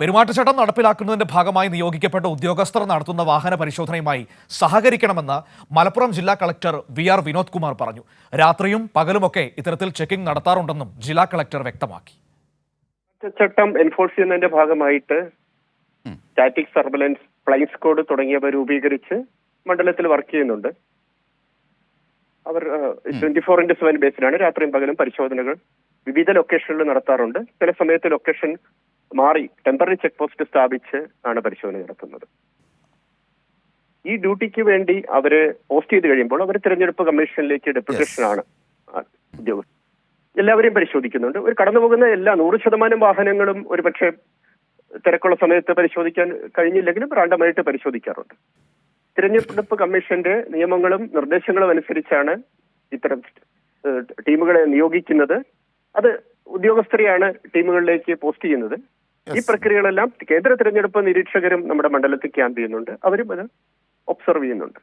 പെരുമാറ്റച്ചട്ടം നടപ്പിലാക്കുന്നതിന്റെ ഭാഗമായി നിയോഗിക്കപ്പെട്ട ഉദ്യോഗസ്ഥർ നടത്തുന്ന വാഹന പരിശോധനയുമായി സഹകരിക്കണമെന്ന് മലപ്പുറം ജില്ലാ collector V R Vinod Kumar പറഞ്ഞു. രാത്രിയും പകലുമൊക്കെ ഇത്തരത്തിൽ ചെക്കിംഗ് നടത്താറുണ്ടെന്നും ജില്ലാ കളക്ടർ വ്യക്തമാക്കി. ചട്ടം എൻഫോഴ്സ് ചെയ്യുന്നതിന്റെ ഭാഗമായിട്ട് സ്റ്റാറ്റിക് സർവലൻസ് ഫ്ലൈ കോഡ് തുടങ്ങിയവ രൂപീകരിച്ച് മണ്ഡലത്തിൽ വർക്ക് ചെയ്യുന്നുണ്ട്. അവർ ട്വന്റി ഫോർ ഇന്റു സെവൻ ബേസിലാണ് രാത്രിയും പകലും പരിശോധനകൾ വിവിധ ലൊക്കേഷനിൽ നടത്താറുണ്ട്. ചില സമയത്ത് ലൊക്കേഷൻ മാറി ടെമ്പററി ചെക്ക് പോസ്റ്റ് സ്ഥാപിച്ച് ആണ് പരിശോധന നടത്തുന്നത്. ഈ ഡ്യൂട്ടിക്ക് വേണ്ടി അവർ പോസ്റ്റ് ചെയ്ത് കഴിയുമ്പോൾ അവർ തിരഞ്ഞെടുപ്പ് കമ്മീഷനിലേക്ക് ഡെപ്യൂട്ടേഷൻ ആണ്. ഉദ്യോഗസ്ഥർ എല്ലാവരെയും പരിശോധിക്കുന്നുണ്ട്. ഒരു കടന്നു പോകുന്ന എല്ലാ നൂറ് ശതമാനം വാഹനങ്ങളും ഒരു പക്ഷേ തിരക്കുള്ള സമയത്ത് പരിശോധിക്കാൻ കഴിഞ്ഞില്ലെങ്കിലും റാണ്ടമായിട്ട് പരിശോധിക്കാറുണ്ട്. തിരഞ്ഞെടുപ്പ് കമ്മീഷന്റെ നിയമങ്ങളും നിർദ്ദേശങ്ങളും അനുസരിച്ചാണ് ഇത്തരം ടീമുകളെ നിയോഗിക്കുന്നത്. അത് ഉദ്യോഗസ്ഥരെയാണ് ടീമുകളിലേക്ക് പോസ്റ്റ് ചെയ്യുന്നത്. ഈ പ്രക്രിയകളെല്ലാം കേന്ദ്ര തിരഞ്ഞെടുപ്പ് നിരീക്ഷകരും നമ്മുടെ മണ്ഡലത്തിൽ ക്യാമ്പ് ചെയ്യുന്നുണ്ട്. അവരും അത് ഒബ്സർവ് ചെയ്യുന്നുണ്ട്.